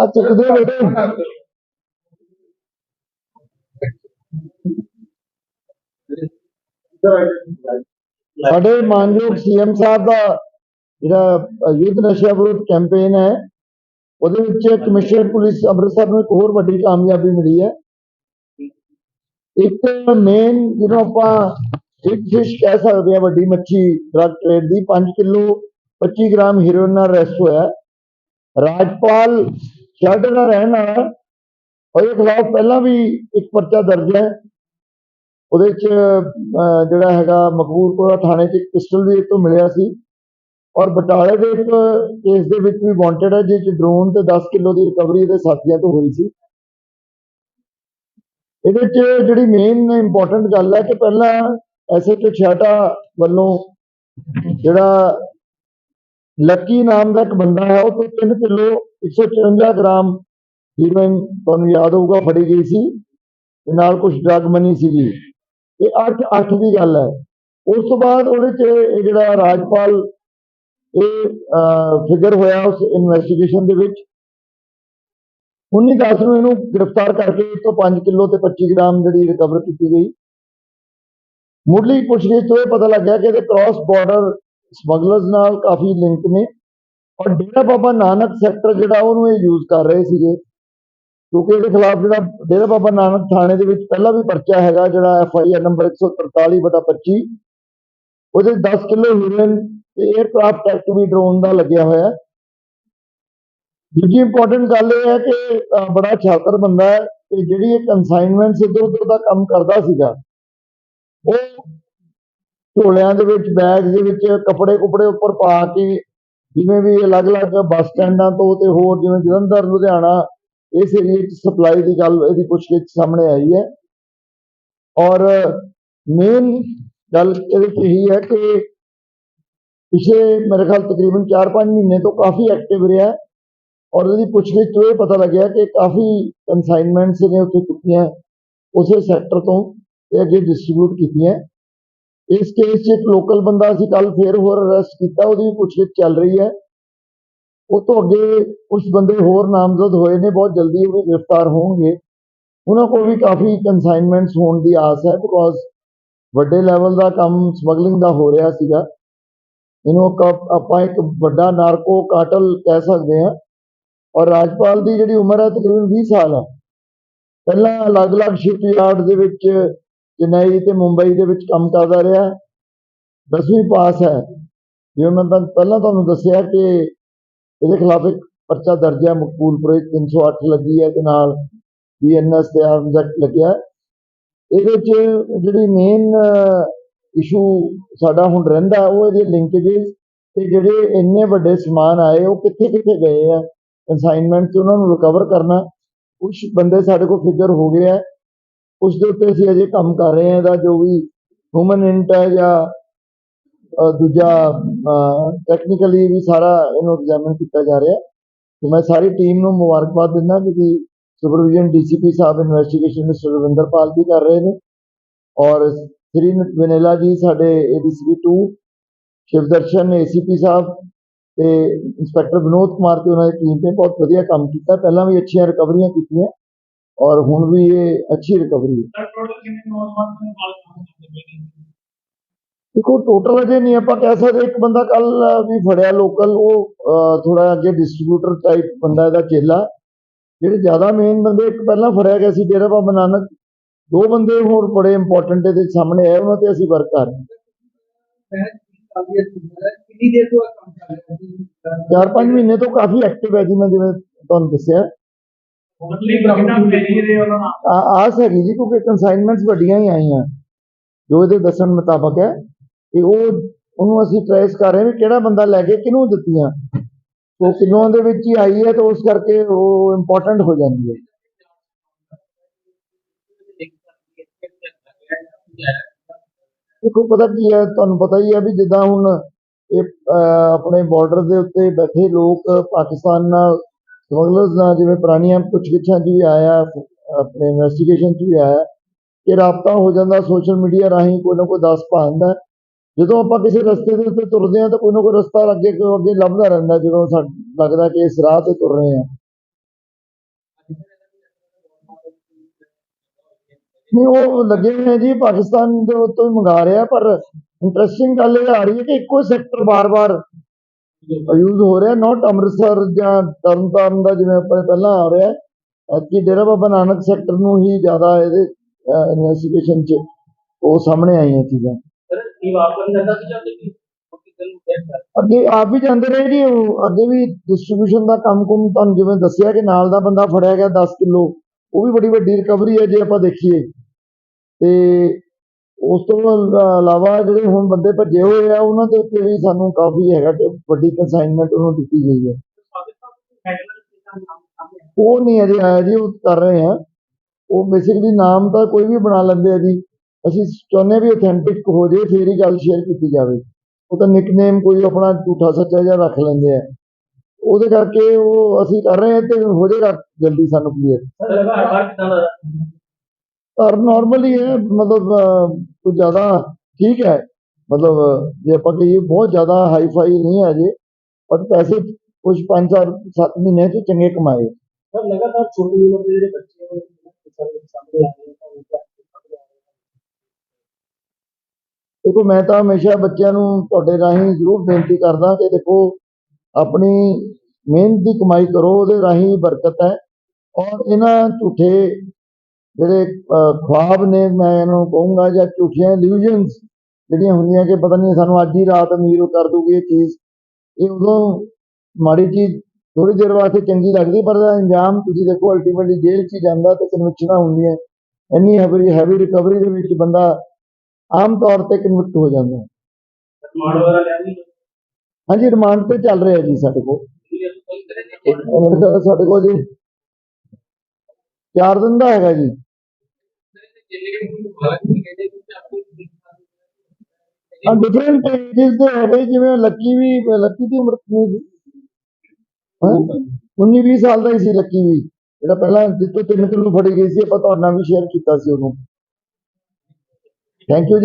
ਆ ਚੁੱਕਦੇ ਬੇਟੇ। ਸਾਡੇ ਮਾਨਯੋਗ ਸੀਐਮ ਸਾਹਿਬ ਦਾ ਜਿਹੜਾ ਯੁੱਧ ਨਸ਼ਾ ਵਿਰੁੱਧ ਕੈਂਪੇਨ ਹੈ, ਉਹਦੇ ਵਿੱਚ ਕਮਿਸ਼ਨਰ ਪੁਲਿਸ ਅੰਮ੍ਰਿਤਸਰ ਨੂੰ ਇੱਕ ਹੋਰ ਵੱਡੀ ਕਾਮਯਾਬੀ ਮਿਲੀ ਹੈ। ਇੱਕ ਮੇਨ ਜਿਹਨੂੰ ਆਪਾਂ ਇੱਕ ਫਿਸ਼ ਕਹਿ ਸਕਦੇ ਹਾਂ, ਵੱਡੀ ਮੱਛੀ ਡਰਗ ਟ੍ਰੇਡ ਦੀ 5 ਕਿਲੋ 25 ਗ੍ਰਾਮ ਹੀਰੋਇਨ ਨਾਲ ਅਰੈਸਟ ਹੋਇਆ। ਰਾਜਪਾਲ ਸ਼ਹਿਰ ਦਾ ਰਹਿਣ ਵਾਲਾ। ਉਹਦੇ ਖਿਲਾਫ ਪਹਿਲਾਂ ਵੀ ਇੱਕ ਪਰਚਾ ਦਰਜ ਹੈ। ਉਹਦੇ ਚ ਜਿਹੜਾ ਹੈਗਾ ਮਕਬੂਲਪੁਰਾ ਥਾਣੇ 'ਚ ਇੱਕ ਪਿਸਟਲ ਵੀ ਤੋਂ ਮਿਲਿਆ ਸੀ। ਔਰ ਬਟਾਲੇ ਦੇ ਇੱਕ ਕੇਸ ਦੇ ਵਿੱਚ ਵੀ ਵਾਂਟਡ ਹੈ ਜਿਸ 'ਚ ਡਰੋਨ ਤੇ 10 ਕਿਲੋ ਦੀ ਰਿਕਵਰੀ ਇਹਦੇ ਸਾਥੀਆਂ ਤੋਂ ਹੋਈ ਸੀ। ਇਹਦੇ 'ਚ ਜਿਹੜੀ ਮੇਨ ਇੰਪੋਰਟੈਂਟ ਗੱਲ ਹੈ ਕਿ ਪਹਿਲਾਂ ਐਸਐਚਓ ਛਾਟਾ ਵੱਲੋਂ ਜਿਹੜਾ ਲੱਕੀ ਨਾਮ ਦਾ ਇੱਕ ਬੰਦਾ ਹੈ, ਉਹ ਤੋਂ 3 ਕਿਲੋ 154 ਗ੍ਰਾਮ ਹੀਰੋਇਨ ਤੁਹਾਨੂੰ ਯਾਦ ਹੋਊਗਾ, ਫੜੀ ਗਈ ਸੀ ਤੇ ਨਾਲ ਕੁਝ ਡਰਗ ਮਨੀ ਸੀਗੀ। ਇਹ 8 8 ਦੀ ਗੱਲ ਹੈ। ਉਸ ਤੋਂ ਬਾਅਦ ਉਹਦੇ 'ਚ ਇਹ ਜਿਹੜਾ ਰਾਜਪਾਲ, ਇਹ ਫਿਗਰ ਹੋਇਆ ਉਸ ਇਨਵੈਸਟੀਗੇਸ਼ਨ ਦੇ ਵਿੱਚ। 19 ਦਸ ਨੂੰ ਇਹਨੂੰ ਗ੍ਰਿਫਤਾਰ ਕਰਕੇ ਇਹ ਤੋਂ 5 ਕਿਲੋ ਤੇ 25 ਗ੍ਰਾਮ ਜਿਹੜੀ ਰਿਕਵਰ ਕੀਤੀ ਗਈ। ਮੁੱਢਲੀ ਪੁੱਛਗਿੱਛ ਤੋਂ ਇਹ ਪਤਾ ਲੱਗਿਆ ਕਿ ਇਹਦੇ ਕ੍ਰਾਸ ਬਾਰਡਰ ਸਮਗਲਰਸ ਨਾਲ ਕਾਫੀ ਲਿੰਕ ਨੇ। ਔਰ ਡੇਰਾ ਬਾਬਾ ਨਾਨਕ ਸੈਕਟਰ ਜਿਹੜਾ ਉਹਨੂੰ ਇਹ ਯੂਜ਼ ਕਰ ਰਹੇ ਸੀਗੇ। ਕਿਉਂਕਿ ਇਹਦੇ ਖਿਲਾਫ ਜਿਹੜਾ ਡੇਰਾ ਬਾਬਾ ਨਾਨਕ ਥਾਣੇ ਦੇ ਵਿੱਚ ਪਹਿਲਾਂ ਵੀ ਪਰਚਾ ਹੈਗਾ, ਜਿਹੜਾ ਐਫ ਆਈ ਆਰ ਨੰਬਰ 143/25 ਉਹਦੇ 10 ਕਿਲੋ ਹੀਰੋਇਨ ਤੇ 에ਅਰਕ੍ਰਾਫਟ ਐਕਟ ਵੀ ਡਰੋਨ ਦਾ ਲੱਗਿਆ ਹੋਇਆ। ਦੂਜੀ ਇੰਪੋਰਟੈਂਟ ਗੱਲ ਇਹ ਹੈ ਕਿ ਬੜਾ ਛਾਤਰ ਬੰਦਾ ਹੈ ਤੇ ਜਿਹੜੀ ਇਹ ਕਨਸਾਈਨਮੈਂਟ ਸਿੱਧੂ ਉੱਧਰ ਦਾ ਕੰਮ ਕਰਦਾ ਸੀਗਾ, ਉਹ ਝੋਲਿਆਂ ਦੇ ਵਿੱਚ, ਬੈਗ ਦੇ ਵਿੱਚ, ਕੱਪੜੇ ਕੁਪੜੇ ਉੱਪਰ ਪਾ ਕੇ ਜਿਵੇਂ ਵੀ ਅਲੱਗ-ਅਲੱਗ ਬੱਸ ਸਟੈਂਡਾਂ ਤੋਂ ਤੇ ਹੋਰ ਜਿਵੇਂ ਜਲੰਧਰ, ਲੁਧਿਆਣਾ, ਇਸ ਏਰੀਏ 'ਚ ਸਪਲਾਈ ਦੀ ਗੱਲ, ਇਹਦੀ ਪੁੱਛਗਿੱਛ ਸਾਹਮਣੇ ਆਈ ਹੈ। ਔਰ ਮੇਨ ਗੱਲ ਇਹਦੇ 'ਚ ਇਹੀ ਹੈ ਕਿ ਪਿਛਲੇ ਮੇਰੇ ਖਿਆਲ ਤਕਰੀਬਨ 4-5 ਮਹੀਨੇ ਤੋਂ ਕਾਫੀ ਐਕਟਿਵ ਰਿਹਾ ਔਰ ਇਹਦੀ ਪੁੱਛਗਿੱਛ ਤੋਂ ਇਹ ਪਤਾ ਲੱਗਿਆ ਕਿ ਕਾਫੀ ਕਨਸਾਈਨਮੈਂਟਸ ਨੇ ਉੱਥੇ ਚੁੱਕੀਆਂ ਉਸੇ ਸੈਕਟਰ ਤੋਂ ਤੇ ਅੱਗੇ ਡਿਸਟ੍ਰੀਬਿਊਟ ਕੀਤੀਆਂ। ਇਸ ਕੇਸ 'ਚ ਇੱਕ ਲੋਕਲ ਬੰਦਾ ਅਸੀਂ ਕੱਲ ਫੇਰ ਹੋਰ ਅਰੈਸਟ ਕੀਤਾ, ਉਹਦੀ ਵੀ ਪੁੱਛਗਿੱਛ ਚੱਲ ਰਹੀ ਹੈ। ਉਹ ਤੋਂ ਅੱਗੇ ਕੁਝ ਬੰਦੇ ਹੋਰ ਨਾਮਜ਼ਦ ਹੋਏ ਨੇ, ਬਹੁਤ ਜਲਦੀ ਉਹ ਗ੍ਰਿਫਤਾਰ ਹੋਣਗੇ। ਉਹਨਾਂ ਕੋਲ ਵੀ ਕਾਫੀ ਕਨਸਾਈਨਮੈਂਟਸ ਹੋਣ ਦੀ ਆਸ ਹੈ ਬਿਕੋਜ਼ ਵੱਡੇ ਲੈਵਲ ਦਾ ਕੰਮ ਸਮਗਲਿੰਗ ਦਾ ਹੋ ਰਿਹਾ ਸੀਗਾ। ਇਹਨੂੰ ਕ- ਆਪਾਂ ਇੱਕ ਵੱਡਾ ਨਾਰਕੋ ਕਾਟਲ ਕਹਿ ਸਕਦੇ ਹਾਂ। ਔਰ ਰਾਜਪਾਲ ਦੀ ਜਿਹੜੀ ਉਮਰ ਹੈ ਤਕਰੀਬਨ 20 ਸਾਲ ਹੈ। ਪਹਿਲਾਂ ਅਲੱਗ-ਅਲੱਗ ਸ਼ਿਪਯਾਰਡ ਦੇ ਵਿੱਚ ਚੇਨਈ ਤੇ ਮੁੰਬਈ ਦੇ ਵਿੱਚ ਕੰਮ ਕਰਦਾ ਰਿਹਾ। 10ਵੀਂ ਪਾਸ ਹੈ। ਜਿਵੇਂ ਮੈਂ ਪਹਿਲਾਂ ਤੁਹਾਨੂੰ ਦੱਸਿਆ ਕਿ ਇਹਦੇ ਖਿਲਾਫ ਇੱਕ ਪਰਚਾ ਦਰਜ ਹੈ। ਮਕਬੂਲਪੁਰੇ 'ਚ 308 ਲੱਗੀ ਹੈ ਤੇ ਨਾਲ ਬੀਐਨਐਸ ਤੇ ਆਰਮਸ ਐਕਟ ਲੱਗਿਆ। ਇਹਦੇ 'ਚ ਜਿਹੜੀ ਮੇਨ ਇਸ਼ੂ ਸਾਡਾ ਹੁਣ ਰਹਿੰਦਾ, ਉਹ ਇਹਦੇ ਲਿੰਕੇजेस ਤੇ ਜਿਹੜੇ ਇੰਨੇ ਵੱਡੇ ਸਮਾਨ ਆਏ, ਉਹ ਕਿੱਥੇ ਕਿੱਥੇ ਗਏ ਆ। ਅਸਾਈਨਮੈਂਟ ਤੇ ਉਹਨਾਂ ਨੂੰ ਰਿਕਵਰ ਕਰਨਾ। ਕੁਝ ਬੰਦੇ ਸਾਡੇ ਕੋਲ ਫਿਗਰ ਹੋ ਗਏ ਆ। ਉਸ ਦੇ ਉੱਤੇ ਅਸੀਂ ਅਜੇ ਕੰਮ ਕਰ ਰਹੇ ਹਾਂ ਇਹਦਾ ਜੋ ਵੀ ਹਿਊਮਨ ਇੰਟ ਹੈ ਜਾਂ ਅ, ਦੂਜਾ ਟੈਕਨੀਕਲੀ ਵੀ ਸਾਰਾ ਇਹਨੂੰ ਐਗਜ਼ਾਮਿਨ ਕੀਤਾ ਜਾ ਰਿਹਾ ਤੇ ਮੈਂ ਸਾਰੀ ਟੀਮ ਨੂੰ ਮੁਬਾਰਕਬਾਦ ਦਿੰਦਾ ਕਿ ਸੁਪਰਵਿਜ਼ਨ ਡੀਸੀਪੀ ਸਾਹਿਬ ਇਨਵੈਸਟੀਗੇਸ਼ਨ ਮਿਸਟਰ ਰਵਿੰਦਰਪਾਲ ਜੀ ਕਰ ਰਹੇ ਨੇ ਔਰ ਸ੍ਰੀ ਵਨੇਲਾ ਜੀ ਸਾਡੇ ਏਡੀਸੀਪੀ 2 ਸ਼ਿਵਦਰਸ਼ਨ ਏਸੀਪੀ ਸਾਹਿਬ ਤੇ ਇੰਸਪੈਕਟਰ ਵਿਨੋਦ ਕੁਮਾਰ ਤੇ ਉਹਨਾਂ ਦੀ ਟੀਮ ਨੇ ਬਹੁਤ ਵਧੀਆ ਕੰਮ ਕੀਤਾ ਪਹਿਲਾਂ ਵੀ ਅੱਛੀਆਂ ਰਿਕਵਰੀਆਂ ਕੀਤੀਆਂ ਔਰ ਹੁਣ ਵੀ ਇਹ ਅੱਛੀ ਰਿਕਵਰੀ ਹੈ। ਦੇਖੋ ਟੋਟਲ ਅਜੇ ਨਹੀਂ ਆਪਾਂ ਕਹਿ ਸਕਦੇ ਇੱਕ ਬੰਦਾ ਕੱਲ ਵੀ ਫੜਿਆ ਲੋਕਲ ਉਹ ਥੋੜਾ ਅੱਗੇ ਡਿਸਟ੍ਰੀਬਿਊਟਰ ਟਾਈਪ ਬੰਦਾ ਇਹਦਾ ਚੇਲਾ। ਜਿਹੜੇ ਜ਼ਿਆਦਾ ਮੇਨ ਬੰਦੇ ਇੱਕ ਪਹਿਲਾਂ ਫੜਿਆ ਗਿਆ ਸੀ ਡੇਰਾ ਬਾਬਾ ਨਾਨਕ। ਦੋ ਬੰਦੇ ਹੋਰ ਬੜੇ ਇੰਪੋਰਟੈਂਟ ਇਹਦੇ ਸਾਹਮਣੇ ਆਏ ਉਹਨਾਂ ਤੇ ਅਸੀਂ ਵਰਕ ਕਰ ਰਹੇ ਹਾਂ। ਕਿੰਨੀ ਦੇਰ ਤੋਂ ਇਹ ਕੰਮ ਕਰ ਰਹੇ ਹੋ? ਚਾਰ ਪੰਜ ਮਹੀਨੇ ਤੋਂ ਕਾਫੀ ਐਕਟਿਵ ਹੈ ਜੀ ਮੈਂ ਜਿਵੇਂ ਤੁਹਾਨੂੰ ਦੱਸਿਆ। ਆਸ ਹੈਗੀ ਜੀ ਕਿਉਂਕਿ ਕਨਸਾਈਨਮੈਂਟਸ ਵੱਡੀਆਂ ਹੀ ਆਈਆਂ ਜੋ ਇਹਦੇ ਦੱਸਣ ਮੁਤਾਬਕ ਹੈ ਤੇ ਉਹ ਉਹਨੂੰ ਅਸੀਂ ਟ੍ਰੇਸ ਕਰ ਰਹੇ ਹਾਂ ਵੀ ਕਿਹੜਾ ਬੰਦਾ ਲੈ ਕੇ ਕਿਹਨੂੰ ਦਿੱਤੀਆਂ ਉਹ ਕਿਲੋਆਂ ਦੇ ਵਿੱਚ ਹੀ ਆਈ ਹੈ ਤਾਂ ਉਸ ਕਰਕੇ ਉਹ ਇੰਪੋਰਟੈਂਟ ਹੋ ਜਾਂਦੀ ਹੈ ਦੇਖੋ ਪਤਾ ਕੀ ਹੈ ਤੁਹਾਨੂੰ ਪਤਾ ਹੀ ਹੈ ਵੀ ਜਿੱਦਾਂ ਹੁਣ ਇਹ ਅਹ, ਆਪਣੇ ਬਾਰਡਰ ਦੇ ਉੱਤੇ ਬੈਠੇ ਲੋਕ ਪਾਕਿਸਤਾਨ ਨਾਲ ਸਮਗਲਰਸ ਨਾਲ ਜਿਵੇਂ ਪੁਰਾਣੀਆਂ ਪੁੱਛਗਿੱਛਾਂ 'ਚ ਵੀ ਆਇਆ ਆਪਣੇ ਇਨਵੈਸਟੀਗੇਸ਼ਨ 'ਚ ਵੀ ਆਇਆ ਕਿ ਰਾਬਤਾ ਹੋ ਜਾਂਦਾ ਸੋਸ਼ਲ ਮੀਡੀਆ ਰਾਹੀਂ ਕੋਈ ਨਾ ਕੋਈ ਦੱਸ ਪਾਉਂਦਾ ਜਦੋਂ ਆਪਾਂ ਕਿਸੇ ਰਸਤੇ ਦੇ ਉੱਤੇ ਤੁਰਦੇ ਆ ਤਾਂ ਕੋਈ ਨਾ ਕੋਈ ਰਸਤਾ ਅੱਗੇ ਕੋਈ ਅੱਗੇ ਲੱਭਦਾ ਰਹਿੰਦਾ ਜਦੋਂ ਸਾਨੂੰ ਲੱਗਦਾ ਕਿ ਇਸ ਰਾਹ ਤੇ ਤੁਰ ਰਹੇ ਆ ਨਹੀਂ ਉਹ ਲੱਗੇ ਹੋਏ ਆ ਜੀ ਪਾਕਿਸਤਾਨ ਦੇ ਉੱਤੋਂ ਹੀ ਮੰਗਾ ਰਿਹਾ ਪਰ ਇੰਟਰਸਟਿੰਗ ਗੱਲ ਇਹ ਆ ਰਹੀ ਹੈ ਕਿ ਇੱਕੋ ਸੈਕਟਰ ਬਾਰ-ਬਾਰ ਯੂਜ਼ ਹੋ ਰਿਹਾ ਨਾਟ ਅੰਮ੍ਰਿਤਸਰ ਜਾਂ ਤਰਨਤਾਰਨ ਦਾ ਜਿਵੇਂ ਆਪਣੇ ਪਹਿਲਾਂ ਆ ਰਿਹਾ ਕਿ ਡੇਰਾ ਬਾਬਾ ਨਾਨਕ ਸੈਕਟਰ ਨੂੰ ਹੀ ਜ਼ਿਆਦਾ ਇਹਦੇ ਇਨਵੈਸਟੀਗੇਸ਼ਨ 'ਚ ਉਹ ਸਾਹਮਣੇ ਆਈਆਂ ਚੀਜ਼ਾਂ। ਅੱਗੇ ਆਪ ਵੀ ਜਾਂਦੇ ਰਹੇ ਜੀ ਅੱਗੇ ਵੀ ਡਿਸਟ੍ਰੀਬਿਊਸ਼ਨ ਦਾ ਕੰਮ ਕੁਮ ਤੁਹਾਨੂੰ ਜਿਵੇਂ ਦੱਸਿਆ ਕਿ ਨਾਲ ਦਾ ਬੰਦਾ ਫੜਿਆ ਗਿਆ 10 ਕਿਲੋ ਉਹ ਵੀ ਬੜੀ ਵੱਡੀ ਰਿਕਵਰੀ ਹੈ ਜੇ ਆਪਾਂ ਦੇਖੀਏ। ਤੇ ਉਸ ਤੋਂ ਇਲਾ- ਇਲਾਵਾ ਜਿਹੜੇ ਹੁਣ ਬੰਦੇ ਭੱਜੇ ਹੋਏ ਆ ਉਹਨਾਂ ਦੇ ਉੱਤੇ ਵੀ ਸਾਨੂੰ ਕਾਫੀ ਹੈਗਾ ਵੱਡੀ ਕੰਸਾਈਨਮੈਂਟ ਉਹਨੂੰ ਦਿੱਤੀ ਗਈ ਹੈ। ਉਹ ਨਹੀਂ ਅਜੇ ਆਇਆ ਜੀ ਉਹ ਕਰ ਰਹੇ ਆ। ਉਹ ਬੇਸਿਕਲੀ ਨਾਮ ਤਾਂ ਕੋਈ ਵੀ ਬਣਾ ਲੈਂਦੇ ਆ ਜੀ। ਅਸੀਂ ਚਾਹੁੰਦੇ ਵੀ ਅਥੈਂਟਿਕ ਹੋ ਜੇ ਫੇਰ ਹੀ ਗੱਲ ਸ਼ੇਅਰ ਕੀਤੀ ਜਾਵੇ। ਉਹ ਤਾਂ ਨਿਕਨੇਮ ਕੋਈ ਆਪਣਾ ਝੂਠਾ ਸੱਚਾ ਜਿਹਾ ਰੱਖ ਲੈਂਦੇ ਆ। ਉਹਦੇ ਕਰਕੇ ਉਹ ਅਸੀਂ ਕਰ ਰਹੇ ਹਾਂ ਤੇ ਹੋ ਜਾਏਗਾ ਜਲਦੀ ਸਾਨੂੰ ਕਲੀਅਰ ਸਰ ਨਾਰਮਲੀ ਹੈ ਮਤਲਬ ਕੁਝ ਜ਼ਿਆਦਾ ਠੀਕ ਹੈ। ਮਤਲਬ ਜੇ ਆਪਾਂ ਕਹੀਏ ਬਹੁਤ ਜ਼ਿਆਦਾ ਹਾਈ ਫਾਈ ਨਹੀਂ ਹੈ ਜੇ ਪਰ ਪੈਸੇ ਕੁਝ 5 4 7 ਮਹੀਨੇ ਚ ਚੰਗੇ ਕਮਾਏ। ਸਰ ਲਗਾਤਾਰ ਛੋਟੀ ਉਮਰ ਦੇ ਜਿਹੜੇ ਬੱਚੇ ਹੋਏ ਸਰ ਸਾਹਮਣੇ ਆ ਰਹੇ ਹਨ ਉਹ ਦੇਖੋ ਮੈਂ ਤਾਂ ਹਮੇਸ਼ਾ ਬੱਚਿਆਂ ਨੂੰ ਤੁਹਾਡੇ ਰਾਹੀਂ ਜ਼ਰੂਰ ਬੇਨਤੀ ਕਰਦਾ ਕਿ ਦੇਖੋ ਆਪਣੀ ਮਿਹਨਤ ਦੀ ਕਮਾਈ ਕਰੋ ਉਹਦੇ ਰਾਹੀਂ ਬਰਕਤ ਹੈ। ਔਰ ਇਹਨਾਂ ਝੂਠੇ ਜਿਹੜੇ ਖੁਆਬ ਨੇ ਮੈਂ ਇਹਨੂੰ ਕਹੂੰਗਾ ਜਾਂ ਝੂਠੀਆਂ ਇਲੂਜਨਸ ਜਿਹੜੀਆਂ ਹੁੰਦੀਆਂ ਕਿ ਪਤਾ ਨਹੀਂ ਸਾਨੂੰ ਅੱਜ ਹੀ ਰਾਤ ਅਮੀਰ ਕਰ ਦੂਗੀ ਇਹ ਚੀਜ਼। ਇਹ ਉਦੋਂ ਮਾੜੀ ਚੀਜ਼ ਥੋੜੀ ਦੇਰ ਵਾਸਤੇ ਚੰਗੀ ਲੱਗਦੀ ਪਰ ਇਹਦਾ ਅੰਜਾਮ ਤੁਸੀਂ ਦੇਖੋ ਅਲਟੀਮੇਟਲੀ ਜੇਲ੍ਹ 'ਚ ਜਾਂਦਾ ਤੇ ਕਨਵਿਕਸ਼ਨਾਂ ਹੁੰਦੀਆਂ। ਇੰਨੀ ਹੈਵੀ ਹੈਵੀ ਰਿਕਵਰੀ ਦੇ ਵਿੱਚ ਬੰਦਾ ਆਮ ਤੌਰ ਤੇ ਕਨਵਿਕਟ ਹੋ ਜਾਂਦਾ। ਹਾਂਜੀ ਰਿਮਾਂਡ ਤੇ ਚੱਲ ਰਿਹਾ ਜੀ ਸਾਡੇ ਕੋਲ। ਸਾਡੇ ਕੋਲ ਜੀ। 4 ਦਿਨ ਦਾ ਹੈਗਾ ਜੀ ਜਿੰਨੇ ਵੀ ਹਾਲਾਤ ਨਹੀਂ ਕਹਿੰਦੇ ਕਿ ਆਪਣੀ ਆ ਡਿਫਰੈਂਟ ਏਜਸ ਦੇ ਹੈਗੇ ਜਿਵੇਂ ਲੱਕੀ ਵੀ, ਲੱਕੀ ਦੀ ਉਮਰ ਕਿੰਨੀ ਸੀ? 19 20 ਸਾਲ ਦਾ ਹੀ ਸੀ ਲੱਕੀ ਵੀ, ਜਿਹੜਾ ਪਹਿਲਾਂ ਜਿੱਤੋਂ ਤਿੰਨ ਕਿਲੋ ਫੜੀ ਗਈ ਸੀ, ਆਪਾਂ ਤੁਹਾਡਾ ਵੀ ਸ਼ੇਅਰ ਕੀਤਾ ਸੀ ਉਹਨੂੰ। ਥੈਂਕ ਯੂ ਜੀ।